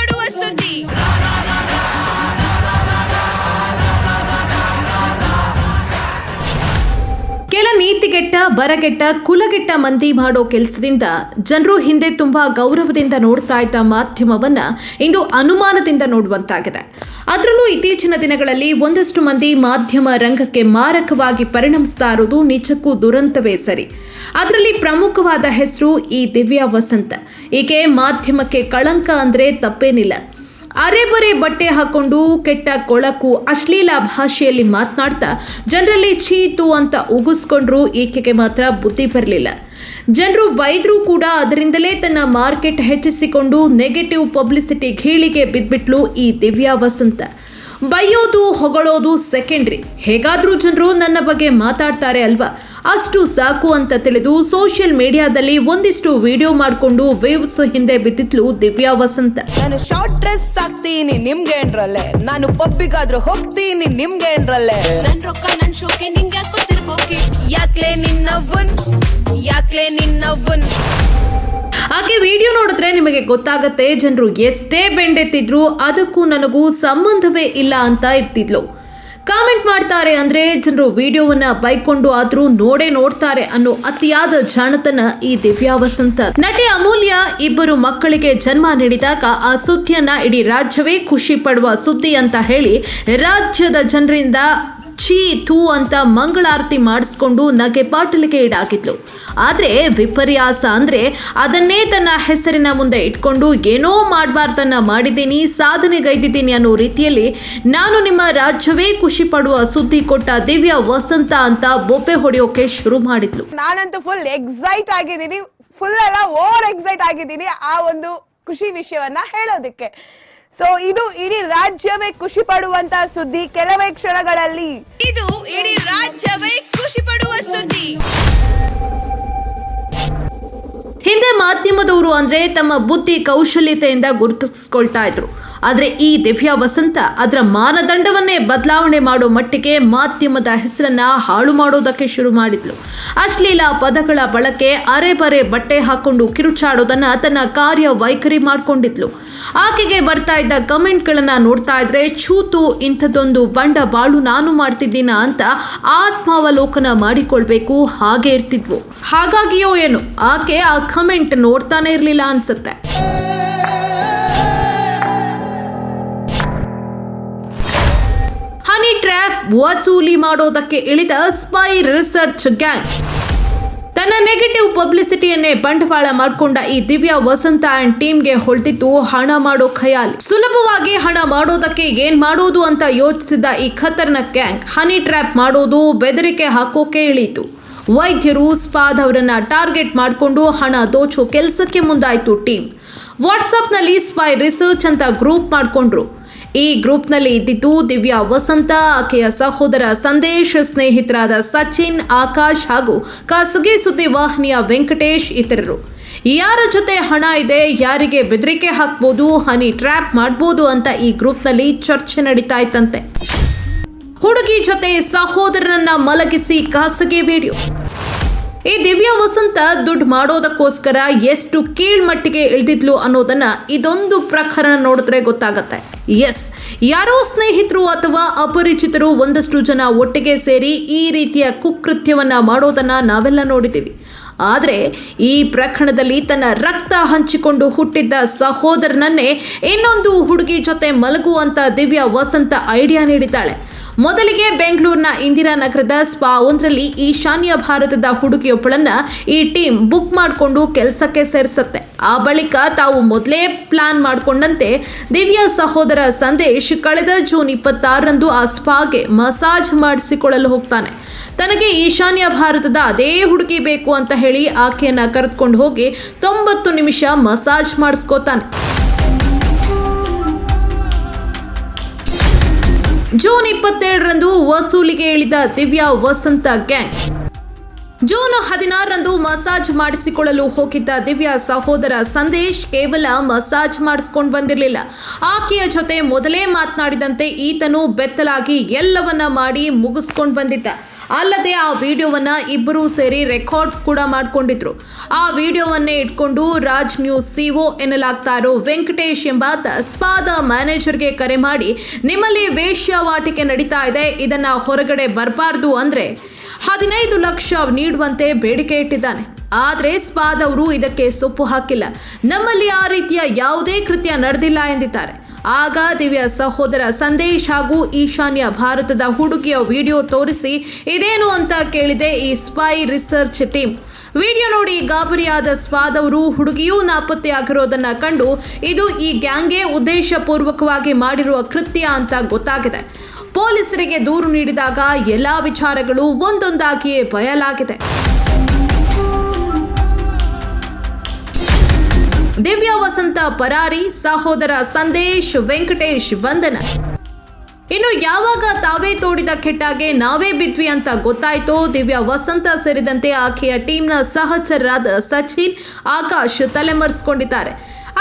ఎప్పుడు వస్తుంది. ಕೆಟ್ಟ ಬರಗೆಟ್ಟ, ಕುಲಗೆಟ್ಟ ಮಂದಿ ಮಾಡೋ ಕೆಲಸದಿಂದ ಜನರು ಹಿಂದೆ ತುಂಬಾ ಗೌರವದಿಂದ ನೋಡ್ತಾ ಇದ್ದ ಮಾಧ್ಯಮವನ್ನ ಇಂದು ಅನುಮಾನದಿಂದ ನೋಡುವಂತಾಗಿದೆ. ಅದರಲ್ಲೂ ಇತ್ತೀಚಿನ ದಿನಗಳಲ್ಲಿ ಒಂದಷ್ಟು ಮಂದಿ ಮಾಧ್ಯಮ ರಂಗಕ್ಕೆ ಮಾರಕವಾಗಿ ಪರಿಣಮಿಸ್ತಾ ಇರೋದು ನಿಜಕ್ಕೂ ದುರಂತವೇ ಸರಿ. ಅದರಲ್ಲಿ ಪ್ರಮುಖವಾದ ಹೆಸರು ಈ ದಿವ್ಯಾ ವಸಂತ. ಈಕೆ ಮಾಧ್ಯಮಕ್ಕೆ ಕಳಂಕ ಅಂದ್ರೆ ತಪ್ಪೇನಿಲ್ಲ. ಅರೆಬರೆ ಬಟ್ಟೆ ಹಾಕೊಂಡು ಕೆಟ್ಟ ಕೊಳಕು ಅಶ್ಲೀಲ ಭಾಷೆಯಲ್ಲಿ ಮಾತನಾಡ್ತಾ ಜನರಲ್ಲಿ ಚೀಟು ಅಂತ ಉಗಿಸ್ಕೊಂಡ್ರು ಈಕೆಗೆ ಮಾತ್ರ ಬುದ್ಧಿ ಬರಲಿಲ್ಲ. ಜನರು ಬೈದರೂ ಕೂಡ ಅದರಿಂದಲೇ ತನ್ನ ಮಾರ್ಕೆಟ್ ಹೆಚ್ಚಿಸಿಕೊಂಡು ನೆಗೆಟಿವ್ ಪಬ್ಲಿಸಿಟಿ ಘೀಳಿಗೆ ಬಿದ್ಬಿಟ್ಲು ಈ ದಿವ್ಯಾ ವಸಂತ. ಬೈಯೋದು ಹೊಗಳೋದು ಸೆಕೆಂಡ್ರಿ ಹೇಗಾದರೂ ಜನರು ನನ್ನ ಬಗ್ಗೆ ಮಾತಾಡ್ತಾರೆ ಅಲ್ವಾ? ಅಷ್ಟು ಸಾಕು ಅಂತ ತಿಳಿದು ಸೋಷಿಯಲ್ ಮೀಡಿಯಾದಲ್ಲಿ ಒಂದಿಷ್ಟು ವಿಡಿಯೋ ಮಾಡಿಕೊಂಡು ವೇವ್ಸ್ ಹಿಂದೆ ಬಿದ್ದಿದ್ಲು ದಿವ್ಯಾ ವಸಂತ. ನಾನು ಶಾರ್ಟ್ ಡ್ರೆಸ್ ಹಾಕ್ತೀನಿ ನಿಮ್ಗೆ ಏನ್ರಲ್ಲೇ? ನಾನು ಪಬ್ಬಿಗಾದ್ರೂ ಹೋಗ್ತೀನಿ ನಿಮ್ಗೆ ಏನ್ರಲ್ಲೇ? ನನ್ ರೊಕ್ಕ ನನ್ ಶೋಕೆ ನಿಂಗೆ ಗೊತ್ತಿರ್ಬೋಕೆ ಯಾಕ್ಲೆ ನಿನ್ನವ್ವನ್? ಯಾಕ್ಲೆ ನಿನ್ನವ್ವನ್? ಆಕೆ ವಿಡಿಯೋ ನೋಡಿದ್ರೆ ನಿಮಗೆ ಗೊತ್ತಾಗತ್ತೆ, ಜನರು ಎಷ್ಟೇ ಬೆಂಡೆತ್ತಿದ್ರು ಅದಕ್ಕೂ ನನಗೂ ಸಂಬಂಧವೇ ಇಲ್ಲ ಅಂತ ಇರ್ತಿದ್ಲು. ಕಾಮೆಂಟ್ ಮಾಡ್ತಾರೆ ಅಂದ್ರೆ, ಜನರು ವಿಡಿಯೋವನ್ನ ಬೈಕೊಂಡು ಆದ್ರೂ ನೋಡೇ ನೋಡ್ತಾರೆ ಅನ್ನೋ ಅತಿಯಾದ ಜಾಣತನ ಈ ದಿವ್ಯಾ ವಸಂತ. ನಟಿ ಅಮೂಲ್ಯ ಇಬ್ಬರು ಮಕ್ಕಳಿಗೆ ಜನ್ಮ ನೀಡಿದಾಗ ಆ ಸುದ್ದಿಯನ್ನ ಇಡೀ ರಾಜ್ಯವೇ ಖುಷಿ ಪಡುವ ಸುದ್ದಿ ಅಂತ ಹೇಳಿ ರಾಜ್ಯದ ಜನರಿಂದ ಛೀ, ಥೂ ಅಂತ ಮಂಗಳಾರತಿ ಮಾಡಿಸ್ಕೊಂಡು ನಗೆ ಪಾಟಲಿಗೆ ಈಡಾಗಿದ್ಲು ಆದರೆ ವಿಪರ್ಯಾಸ ಅಂದ್ರೆ ಅದನ್ನೇ ತನ್ನ ಹೆಸರಿನ ಮುಂದೆ ಇಟ್ಕೊಂಡು ಏನೋ ಮಾಡಬಾರ್ದನ್ನ ಮಾಡಿದ್ದೀನಿ, ಸಾಧನೆಗೈದಿದ್ದೀನಿ ಅನ್ನೋ ರೀತಿಯಲ್ಲಿ ನಾನು ನಿಮ್ಮ ರಾಜ್ಯವೇ ಖುಷಿ ಪಡುವ ಸುದ್ದಿ ಕೊಟ್ಟ ದಿವ್ಯ ವಸಂತ ಅಂತ ಬೊಬ್ಬೆ ಹೊಡೆಯೋಕೆ ಶುರು ಮಾಡಿದ್ಲು. ನಾನಂತೂ ಫುಲ್ ಎಕ್ಸೈಟ್ ಆಗಿದ್ದೀನಿ ಫುಲ್ ಎಲ್ಲ ಓವರ್ ಎಕ್ಸೈಟ್ ಆಗಿದ್ದೀನಿ ಆ ಒಂದು ಖುಷಿ ವಿಷಯವನ್ನ ಹೇಳೋದಕ್ಕೆ. ಸೊ ಇದು ಇಡೀ ರಾಜ್ಯವೇ ಖುಷಿ ಪಡುವಂತ ಸುದ್ದಿ ಕೆಲವೇ ಕ್ಷಣಗಳಲ್ಲಿ. ಇದು ಇಡೀ ರಾಜ್ಯವೇ ಖುಷಿ ಪಡುವ ಸುದ್ದಿ. ಹಿಂದೆ ಮಾಧ್ಯಮದವರು ಅಂದ್ರೆ ತಮ್ಮ ಬುದ್ಧಿ ಕೌಶಲ್ಯತೆಯಿಂದ ಗುರುತಿಸ್ಕೊಳ್ತಾ ಇದ್ರು. ಆದ್ರೆ ಈ ದಿವ್ಯಾ ವಸಂತ ಅದರ ಮಾನದಂಡವನ್ನೇ ಬದಲಾವಣೆ ಮಾಡೋ ಮಟ್ಟಿಗೆ ಮಾಧ್ಯಮದ ಹೆಸರನ್ನ ಹಾಳು ಮಾಡೋದಕ್ಕೆ ಶುರು ಮಾಡಿದ್ಲು. ಅಶ್ಲೀಲ ಪದಗಳ ಬಳಕೆ ಅರೆಬರೆ ಬಟ್ಟೆ ಹಾಕ್ಕೊಂಡು ಕಿರುಚಾಡೋದನ್ನು ತನ್ನ ಕಾರ್ಯ ವೈಖರಿ ಮಾಡಿಕೊಂಡಿದ್ಲು. ಆಕೆಗೆ ಬರ್ತಾ ಇದ್ದ ಕಮೆಂಟ್ಗಳನ್ನು ನೋಡ್ತಾ ಇದ್ರೆ, ಛೂತು, ಇಂಥದ್ದೊಂದು ಬಂಡ ಬಾಳು ನಾನು ಮಾಡ್ತಿದ್ದೀನ ಅಂತ ಆತ್ಮಾವಲೋಕನ ಮಾಡಿಕೊಳ್ಬೇಕು, ಹಾಗೆ ಇರ್ತಿದ್ವು. ಹಾಗಾಗಿಯೋ ಏನು, ಆಕೆ ಆ ಕಮೆಂಟ್ ನೋಡ್ತಾನೆ ಇರಲಿಲ್ಲ ಅನ್ಸುತ್ತೆ. ಟ್ರ್ಯಾಪ್ ವಸೂಲಿ ಮಾಡೋದಕ್ಕೆ ಇಳಿದ ಸ್ಪೈ ರಿಸರ್ಚ್ ಗ್ಯಾಂಗ್ ತನ್ನ ನೆಗೆಟಿವ್ ಪಬ್ಲಿಸಿಟಿಯನ್ನೇ ಬಂಡವಾಳ ಮಾಡಿಕೊಂಡ ಈ ದಿವ್ಯಾ ವಸಂತ ಅಂಡ್ ಟೀಮ್ಗೆ ಹೊಳ್ತಿತ್ತು ಹಣ ಮಾಡೋ ಖಯಾಲ್. ಸುಲಭವಾಗಿ ಹಣ ಮಾಡೋದಕ್ಕೆ ಏನ್ ಮಾಡೋದು ಅಂತ ಯೋಚಿಸಿದ ಈ ಖತರ್ನಾಕ್ ಗ್ಯಾಂಗ್ ಹನಿ ಟ್ರ್ಯಾಪ್ ಮಾಡೋದು ಬೆದರಿಕೆ ಹಾಕೋಕೆ ಇಳಿಯಿತು. ವೈದ್ಯರು ಸ್ಪಾದವರನ್ನ ಟಾರ್ಗೆಟ್ ಮಾಡಿಕೊಂಡು ಹಣ ದೋಚೋ ಕೆಲಸಕ್ಕೆ ಮುಂದಾಯ್ತು ಟೀಮ್ ವಾಟ್ಸಪ್ನಲ್ಲಿ ಸ್ಪೈ ರಿಸರ್ಚ್ ಅಂತ ಗ್ರೂಪ್ ಮಾಡಿಕೊಂಡ್ರು. ಈ ಗ್ರೂಪ್ನಲ್ಲಿ ಇದ್ದಿದ್ದು ದಿವ್ಯಾ ವಸಂತ, ಆಕೆಯ ಸಹೋದರ ಸಂದೇಶ್, ಸ್ನೇಹಿತರಾದ ಸಚಿನ್, ಆಕಾಶ್ ಹಾಗೂ ಖಾಸಗಿ ಸುದ್ದಿ ವಾಹಿನಿಯ ವೆಂಕಟೇಶ್ ಇತರರು. ಯಾರ ಜೊತೆ ಹಣ ಇದೆ, ಯಾರಿಗೆ ಬೆದರಿಕೆ ಹಾಕ್ಬೋದು, ಹನಿ ಟ್ರ್ಯಾಪ್ ಮಾಡ್ಬೋದು ಅಂತ ಈ ಗ್ರೂಪ್ನಲ್ಲಿ ಚರ್ಚೆ ನಡೀತಾ ಇತ್ತಂತೆ ಹುಡುಗಿ ಜೊತೆ ಸಹೋದರನನ್ನ ಮಲಗಿಸಿ ಖಾಸಗಿ ವಿಡಿಯೋ. ಈ ದಿವ್ಯಾ ವಸಂತ ದುಡ್ಡು ಮಾಡೋದಕ್ಕೋಸ್ಕರ ಎಷ್ಟು ಕೀಳ್ಮಟ್ಟಿಗೆ ಇಳಿದಿದ್ಲು ಅನ್ನೋದನ್ನ ಇದೊಂದು ಪ್ರಕರಣ ನೋಡಿದ್ರೆ ಗೊತ್ತಾಗತ್ತೆ. ಎಸ್ ಯಾರೋ ಸ್ನೇಹಿತರು ಅಥವಾ ಅಪರಿಚಿತರು ಒಂದಷ್ಟು ಜನ ಒಟ್ಟಿಗೆ ಸೇರಿ ಈ ರೀತಿಯ ಕುಕೃತ್ಯವನ್ನ ಮಾಡೋದನ್ನ ನಾವೆಲ್ಲ ನೋಡಿದ್ದೀವಿ. ಆದರೆ ಈ ಪ್ರಕರಣದಲ್ಲಿ ತನ್ನ ರಕ್ತ ಹಂಚಿಕೊಂಡು ಹುಟ್ಟಿದ್ದ ಸಹೋದರನನ್ನೇ ಇನ್ನೊಂದು ಹುಡುಗಿ ಜೊತೆ ಮಲಗುವಂತ ದಿವ್ಯಾ ವಸಂತ ಐಡಿಯಾ ನೀಡಿದ್ದಾಳೆ. ಮೊದಲಿಗೆ ಬೆಂಗಳೂರಿನ ಇಂದಿರಾ ನಗರದ ಸ್ಪಾ ಒಂದರಲ್ಲಿ ಈಶಾನ್ಯ ಭಾರತದ ಹುಡುಗಿಯೊಬ್ಬಳನ್ನ ಈ ಟೀಮ್ ಬುಕ್ ಮಾಡಿಕೊಂಡು ಕೆಲಸಕ್ಕೆ ಸೇರಿಸುತ್ತೆ. ಆ ಬಳಿಕ ತಾವು ಮೊದಲೇ ಪ್ಲಾನ್ ಮಾಡಿಕೊಂಡಂತೆ ದಿವ್ಯಾ ಸಹೋದರ ಸಂದೇಶ್ ಕಳೆದ ಜೂನ್ ಇಪ್ಪತ್ತಾರರಂದು ಆ ಸ್ಪಾಗೆ ಮಸಾಜ್ ಮಾಡಿಸಿಕೊಳ್ಳಲು ಹೋಗ್ತಾನೆ. ತನಗೆ ಈಶಾನ್ಯ ಭಾರತದ ಅದೇ ಹುಡುಗಿ ಬೇಕು ಅಂತ ಹೇಳಿ ಆಕೆಯನ್ನು ಕರೆದುಕೊಂಡು ಹೋಗಿ ತೊಂಬತ್ತು ನಿಮಿಷ ಮಸಾಜ್ ಮಾಡಿಸ್ಕೋತಾನೆ. ಜೂನ್ ಇಪ್ಪತ್ತೆರಡರಂದು ವಸೂಲಿಗೆ ಇಳಿದ ದಿವ್ಯಾ ವಸಂತ ಗ್ಯಾಂಗ್. ಜೂನ್ ಹದಿನಾರರಂದು ಮಸಾಜ್ ಮಾಡಿಸಿಕೊಳ್ಳಲು ಹೋಗಿದ್ದ ದಿವ್ಯಾ ಸಹೋದರ ಸಂದೇಶ್ ಕೇವಲ ಮಸಾಜ್ ಮಾಡಿಸ್ಕೊಂಡು ಬಂದಿರಲಿಲ್ಲ. ಆಕೆಯ ಜೊತೆ ಮೊದಲೇ ಮಾತನಾಡಿದಂತೆ ಈತನು ಬೆತ್ತಲಾಗಿ ಎಲ್ಲವನ್ನ ಮಾಡಿ ಮುಗಿಸ್ಕೊಂಡು ಬಂದಿದ್ದ. ಅಲ್ಲದೆ ಆ ವಿಡಿಯೋವನ್ನ ಇಬ್ಬರೂ ಸೇರಿ ರೆಕಾರ್ಡ್ ಕೂಡ ಮಾಡಿಕೊಂಡಿದ್ರು. ಆ ವಿಡಿಯೋವನ್ನೇ ಇಟ್ಕೊಂಡು ರಾಜ್ ನ್ಯೂಸ್ ಸಿಒ ಎನ್ನಲಾಗ್ತಾ ಇರೋ ವೆಂಕಟೇಶ್ ಎಂಬಾತ ಸ್ಪಾದ ಮ್ಯಾನೇಜರ್ಗೆ ಕರೆ ಮಾಡಿ, ನಿಮ್ಮಲ್ಲಿ ವೇಶ್ಯಾವಾಟಿಕೆ ನಡೀತಾ ಇದೆ, ಇದನ್ನ ಹೊರಗಡೆ ಬರಬಾರ್ದು ಅಂದ್ರೆ ಹದಿನೈದು ಲಕ್ಷ ನೀಡುವಂತೆ ಬೇಡಿಕೆ ಇಟ್ಟಿದ್ದಾನೆ. ಆದರೆ ಸ್ಪಾದವರು ಇದಕ್ಕೆ ಸೊಪ್ಪು ಹಾಕಿಲ್ಲ. ನಮ್ಮಲ್ಲಿ ಆ ರೀತಿಯ ಯಾವುದೇ ಕೃತ್ಯ ನಡೆದಿಲ್ಲ ಎಂದಿದ್ದಾರೆ. ಆಗ ದಿವ್ಯ ಸಹೋದರ ಸಂದೇಶ್ ಹಾಗೂ ಈಶಾನ್ಯ ಭಾರತದ ಹುಡುಗಿಯ ವಿಡಿಯೋ ತೋರಿಸಿ, ಇದೇನು ಅಂತ ಕೇಳಿದೆ ಈ ಸ್ಪೈ ರಿಸರ್ಚ್ ಟೀಮ್. ವಿಡಿಯೋ ನೋಡಿ ಗಾಬರಿಯಾದ ಸ್ವಾದ್ ಅವರು ಹುಡುಗಿಯೂ ನಾಪತ್ತೆಯಾಗಿರೋದನ್ನ ಕಂಡು, ಇದು ಈ ಗ್ಯಾಂಗ್ಗೆ ಉದ್ದೇಶಪೂರ್ವಕವಾಗಿ ಮಾಡಿರುವ ಕೃತ್ಯ ಅಂತ ಗೊತ್ತಾಗಿದೆ. ಪೊಲೀಸರಿಗೆ ದೂರು ನೀಡಿದಾಗ ಎಲ್ಲಾ ವಿಚಾರಗಳು ಒಂದೊಂದಾಗಿಯೇ ಬಯಲಾಗಿದೆ. ದಿವ್ಯ ವಸಂತ ಪರಾರಿ, ಸಹೋದರ ಸಂದೇಶ್, ವೆಂಕಟೇಶ್ ಬಂಧನ ಇನ್ನು ಯಾವಾಗ ತಾವೇ ತೋಡಿದ ಕೆಟ್ಟಾಗೆ ನಾವೇ ಬಿದ್ವಿ ಅಂತ ಗೊತ್ತಾಯ್ತೋ. ದಿವ್ಯ ವಸಂತ ಸೇರಿದಂತೆ ಆಕೆಯ ಟೀಮ್ನ ಸಹಚರರಾದ ಸಚಿನ್, ಆಕಾಶ್ ತಲೆಮರೆಸಿಕೊಂಡಿದ್ದಾರೆ.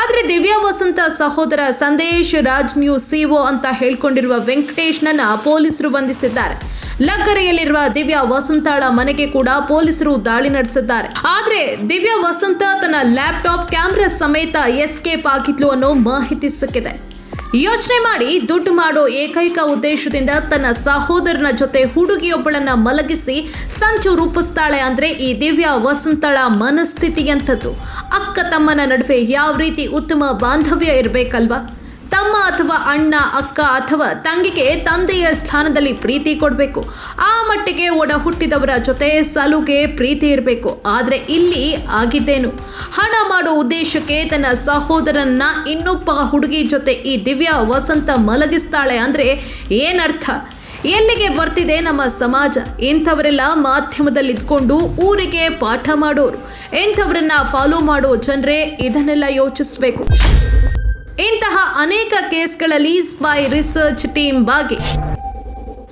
ಆದರೆ ದಿವ್ಯ ವಸಂತ, ಸಹೋದರ ಸಂದೇಶ್ ರಾಜ್ ನ್ಯೂಸ್ ಸಿಒ ಅಂತ ಹೇಳ್ಕೊಂಡಿರುವ ವೆಂಕಟೇಶ್ನನ್ನ ಪೊಲೀಸರು ಬಂಧಿಸಿದ್ದಾರೆ. ಲಗ್ಗೆರೆಯಲ್ಲಿರುವ ದಿವ್ಯಾ ವಸಂತಾಳ ಮನೆಗೆ ಕೂಡ ಪೊಲೀಸರು ದಾಳಿ ನಡೆಸಿದ್ದಾರೆ. ಆದ್ರೆ ದಿವ್ಯಾ ವಸಂತ ತನ್ನ ಲ್ಯಾಪ್ಟಾಪ್, ಕ್ಯಾಮ್ರಾ ಸಮೇತ ಎಸ್ಕೇಪ್ ಆಗಿದ್ಲು ಅನ್ನೋ ಮಾಹಿತಿ ಸಿಕ್ಕಿದೆ. ಯೋಚನೆ ಮಾಡಿ ದುಡ್ಡು ಮಾಡೋ ಏಕೈಕ ಉದ್ದೇಶದಿಂದ ತನ್ನ ಸಹೋದರನ ಜೊತೆ ಹುಡುಗಿಯೊಬ್ಬಳನ್ನ ಮಲಗಿಸಿ ಸಂಚು ರೂಪಿಸ್ತಾಳೆ ಅಂದ್ರೆ ಈ ದಿವ್ಯಾ ವಸಂತಳ ಮನಸ್ಥಿತಿ ಎಂಥದ್ದು ಅಕ್ಕ ತಮ್ಮನ ನಡುವೆ ಯಾವ ರೀತಿ ಉತ್ತಮ ಬಾಂಧವ್ಯ ಇರಬೇಕಲ್ವಾ? ತಮ್ಮ ಅಥವಾ ಅಣ್ಣ, ಅಕ್ಕ ಅಥವಾ ತಂಗಿಗೆ ತಂದೆಯ ಸ್ಥಾನದಲ್ಲಿ ಪ್ರೀತಿ ಕೊಡಬೇಕು. ಆ ಮಟ್ಟಿಗೆ ಒಡ ಹುಟ್ಟಿದವರ ಜೊತೆ ಸಲುಗೆ ಪ್ರೀತಿ ಇರಬೇಕು. ಆದರೆ ಇಲ್ಲಿ ಆಗಿದ್ದೇನು? ಹಣ ಮಾಡೋ ಉದ್ದೇಶಕ್ಕೆ ತನ್ನ ಸಹೋದರನ್ನ ಇನ್ನೊಬ್ಬ ಹುಡುಗಿ ಜೊತೆ ಈ ದಿವ್ಯ ವಸಂತ ಮಲಗಿಸ್ತಾಳೆ ಅಂದರೆ ಏನರ್ಥ? ಎಲ್ಲಿಗೆ ಬರ್ತಿದೆ ನಮ್ಮ ಸಮಾಜ? ಇಂಥವರೆಲ್ಲ ಮಾಧ್ಯಮದಲ್ಲಿ ಇದ್ಕೊಂಡು ಊರಿಗೆ ಪಾಠ ಮಾಡೋರು. ಇಂಥವ್ರನ್ನ ಫಾಲೋ ಮಾಡೋ ಜನರೇ ಇದನ್ನೆಲ್ಲ ಯೋಚಿಸಬೇಕು. ಇಂತಹ ಅನೇಕ ಕೇಸ್ಗಳಲ್ಲಿ ಸ್ಪೈ ರಿಸರ್ಚ್ ಟೀಮ್ ಬಗ್ಗೆ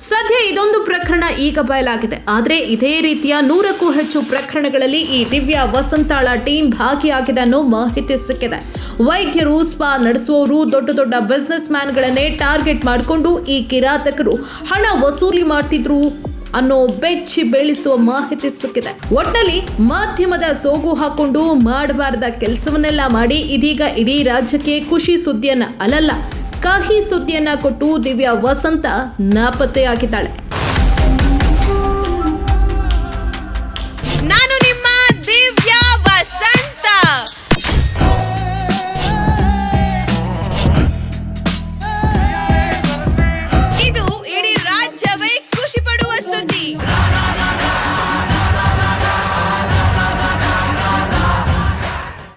ಸದ್ಯ ಇದೊಂದು ಪ್ರಕರಣ ಈಗ ಬಯಲಾಗಿದೆ. ಆದರೆ ಇದೇ ರೀತಿಯ ನೂರಕ್ಕೂ ಹೆಚ್ಚು ಪ್ರಕರಣಗಳಲ್ಲಿ ಈ ದಿವ್ಯಾ ವಸಂತಾಳ ಟೀಮ್ ಭಾಗಿಯಾಗಿದೆ ಅನ್ನೋ ಮಾಹಿತಿ ಸಿಕ್ಕಿದೆ. ವೈದ್ಯರು ಸ್ಪಾ ನಡೆಸುವವರು, ದೊಡ್ಡ ದೊಡ್ಡ ಬಿಸ್ನೆಸ್ ಮ್ಯಾನ್ಗಳನ್ನೇ ಟಾರ್ಗೆಟ್ ಮಾಡಿಕೊಂಡು ಈ ಕಿರಾತಕರು ಹಣ ವಸೂಲಿ ಮಾಡ್ತಿದ್ರು. ಅನ್ನೋ ಬೆಚ್ಚಿ ಬೆಳೆಸುವ ಮಾಹಿತಿ ಸಿಕ್ಕಿದೆ. ಒಟ್ಟಲ್ಲಿ ಮಾಧ್ಯಮದ ಸೋಗು ಹಾಕೊಂಡು ಮಾಡಬಾರದ ಕೆಲಸವನ್ನೆಲ್ಲ ಮಾಡಿ ಇದೀಗ ಇಡೀ ರಾಜ್ಯಕ್ಕೆ ಖುಷಿ ಸುದ್ದಿಯನ್ನ ಅಲ್ಲಲ್ಲ, ಕಹಿ ಸುದ್ದಿಯನ್ನ ಕೊಟ್ಟು ದಿವ್ಯ ವಸಂತ ನಾಪತ್ತೆಯಾಗಿದ್ದಾಳೆ.